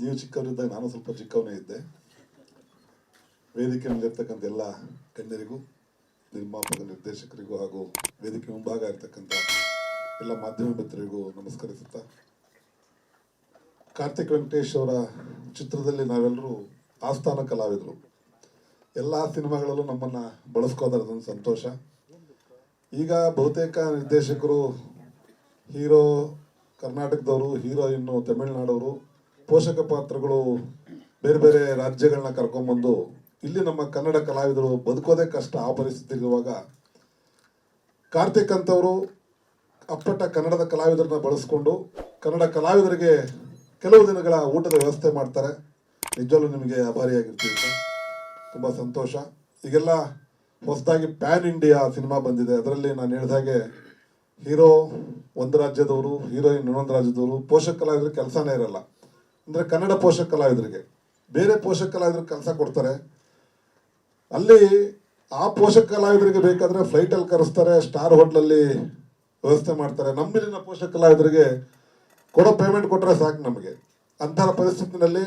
ನೀವು ಚಿಕ್ಕವರಿದ್ದಾಗ ನಾನು ಸ್ವಲ್ಪ ಚಿಕ್ಕವನೇ ಇದ್ದೆ. ವೇದಿಕೆ ಮೇಲಿರ್ತಕ್ಕಂಥ ಎಲ್ಲ ಗಣ್ಯರಿಗೂ, ನಿರ್ಮಾಪಕ ನಿರ್ದೇಶಕರಿಗೂ ಹಾಗೂ ವೇದಿಕೆ ಮುಂಭಾಗ ಇರ್ತಕ್ಕಂಥ ಎಲ್ಲ ಮಾಧ್ಯಮ ಮಿತ್ರರಿಗೂ ನಮಸ್ಕರಿಸುತ್ತಾ. ಕಾರ್ತಿಕ್ ವೆಂಕಟೇಶ್ ಅವರ ಚಿತ್ರದಲ್ಲಿ ನಾವೆಲ್ಲರೂ ಆಸ್ಥಾನ ಕಲಾವಿದರು. ಎಲ್ಲ ಸಿನಿಮಾಗಳಲ್ಲೂ ನಮ್ಮನ್ನು ಬಳಸ್ಕೋದರದೊಂದು ಸಂತೋಷ. ಈಗ ಬಹುತೇಕ ನಿರ್ದೇಶಕರು, ಹೀರೋ ಕರ್ನಾಟಕದವರು ಹೀರೋಯಿನ್ನು ತಮಿಳುನಾಡವರು ಪೋಷಕ ಪಾತ್ರಗಳು ಬೇರೆ ಬೇರೆ ರಾಜ್ಯಗಳನ್ನ ಕರ್ಕೊಂಡ್ಬಂದು ಇಲ್ಲಿ ನಮ್ಮ ಕನ್ನಡ ಕಲಾವಿದರು ಬದುಕೋದೇ ಕಷ್ಟ ಆ ಪರಿಸ್ಥಿತಿ ಇರುವಾಗ ಕಾರ್ತಿಕ್ ಅಂತವರು ಅಪ್ಪಟ ಕನ್ನಡದ ಕಲಾವಿದರನ್ನ ಬಳಸ್ಕೊಂಡು ಕನ್ನಡ ಕಲಾವಿದರಿಗೆ ಕೆಲವು ದಿನಗಳ ಊಟದ ವ್ಯವಸ್ಥೆ ಮಾಡ್ತಾರೆ. ನಿಜವಲ್ಲೂ ನಿಮಗೆ ಆಭಾರಿಯಾಗಿರ್ತೀವಿ ಸರ್. ತುಂಬ ಸಂತೋಷ. ಈಗೆಲ್ಲ ಹೊಸದಾಗಿ ಪ್ಯಾನ್ ಇಂಡಿಯಾ ಸಿನಿಮಾ ಬಂದಿದೆ. ಅದರಲ್ಲಿ ನಾನು ಹೇಳಿದಾಗೆ ಹೀರೋ ಒಂದು ರಾಜ್ಯದವರು, ಹೀರೋಯಿನ್ ಇನ್ನೊಂದು ರಾಜ್ಯದವರು ಪೋಷಕ ಕಲಾವಿದರು ಕೆಲಸನೇ ಇರಲ್ಲ. ಅಂದರೆ ಕನ್ನಡ ಪೋಷಕ ಕಲಾವಿದರಿಗೆ. ಬೇರೆ ಪೋಷಕ ಕಲಾವಿದರಿಗೆ ಕೆಲಸ ಕೊಡ್ತಾರೆ. ಅಲ್ಲಿ ಆ ಪೋಷಕ ಕಲಾವಿದರಿಗೆ ಬೇಕಾದರೆ ಫ್ಲೈಟಲ್ಲಿ ಕರೆಸ್ತಾರೆ ಸ್ಟಾರ್ ಹೋಟ್ಲಲ್ಲಿ ವ್ಯವಸ್ಥೆ ಮಾಡ್ತಾರೆ. ನಮ್ಮಲ್ಲಿನ ಪೋಷಕ ಕಲಾವಿದರಿಗೆ ಕೊಡೋ ಪೇಮೆಂಟ್ ಕೊಟ್ಟರೆ ಸಾಕು ನಮಗೆ. ಅಂತಹ ಪರಿಸ್ಥಿತಿನಲ್ಲಿ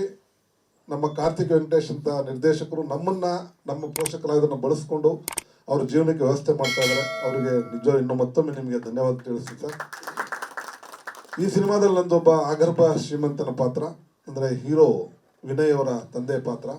ನಮ್ಮ ಕಾರ್ತಿಕ್ ವೆಂಕಟೇಶ್ ಅಂತ ನಿರ್ದೇಶಕರು ನಮ್ಮನ್ನ, ನಮ್ಮ ಪೋಷಕ ಕಲಾವಿದರನ್ನ ಬಳಸ್ಕೊಂಡು ಅವ್ರ ಜೀವನಕ್ಕೆ ವ್ಯವಸ್ಥೆ ಮಾಡ್ತಾ ಇದ್ದಾರೆ. ಅವರಿಗೆ ನಿಜ ಇನ್ನು ಮತ್ತೊಮ್ಮೆ ನಿಮಗೆ ಧನ್ಯವಾದ ತಿಳಿಸ್ತೀನಿ ಸರ್. ಈ ಸಿನಿಮಾದಲ್ಲಿ ನಂದೊಬ್ಬ ಆಗರ್ಭ ಶ್ರೀಮಂತನ ಪಾತ್ರ. ಅಂದರೆ ಹೀರೋ ವಿನಯ್ ಅವರ ತಂದೆ ಪಾತ್ರ.